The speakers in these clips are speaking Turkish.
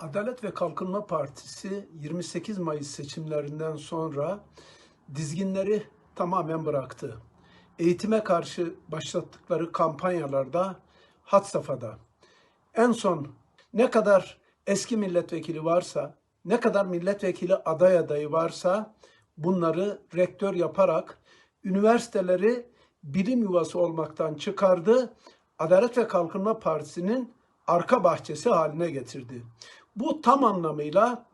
Adalet ve Kalkınma Partisi 28 Mayıs seçimlerinden sonra dizginleri tamamen bıraktı. Eğitime karşı başlattıkları kampanyalarda had safhada. En son ne kadar eski milletvekili varsa, ne kadar milletvekili aday adayı varsa bunları rektör yaparak üniversiteleri bilim yuvası olmaktan çıkardı. Adalet ve Kalkınma Partisi'nin arka bahçesi haline getirdi. Bu tam anlamıyla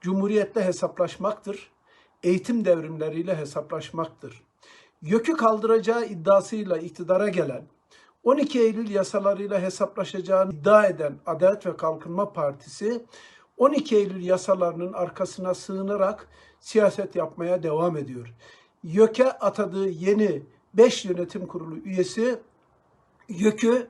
Cumhuriyetle hesaplaşmaktır. Eğitim devrimleriyle hesaplaşmaktır. YÖK'ü kaldıracağı iddiasıyla iktidara gelen, 12 Eylül yasalarıyla hesaplaşacağını iddia eden Adalet ve Kalkınma Partisi, 12 Eylül yasalarının arkasına sığınarak siyaset yapmaya devam ediyor. YÖK'e atadığı yeni 5 yönetim kurulu üyesi YÖK'ü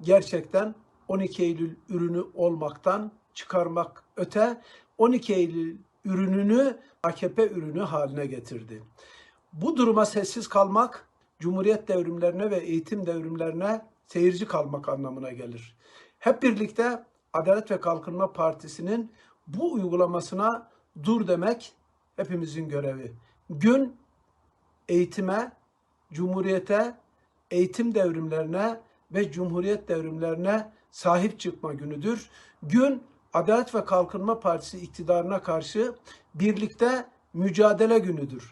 gerçekten 12 Eylül ürünü olmaktan çıkarmak öte 12 Eylül ürününü AKP ürünü haline getirdi. Bu duruma sessiz kalmak Cumhuriyet devrimlerine ve eğitim devrimlerine seyirci kalmak anlamına gelir. Hep birlikte Adalet ve Kalkınma Partisi'nin bu uygulamasına dur demek hepimizin görevi. Gün eğitime, cumhuriyete, eğitim devrimlerine ve cumhuriyet devrimlerine sahip çıkma günüdür. Gün Adalet ve Kalkınma Partisi iktidarına karşı birlikte mücadele günüdür.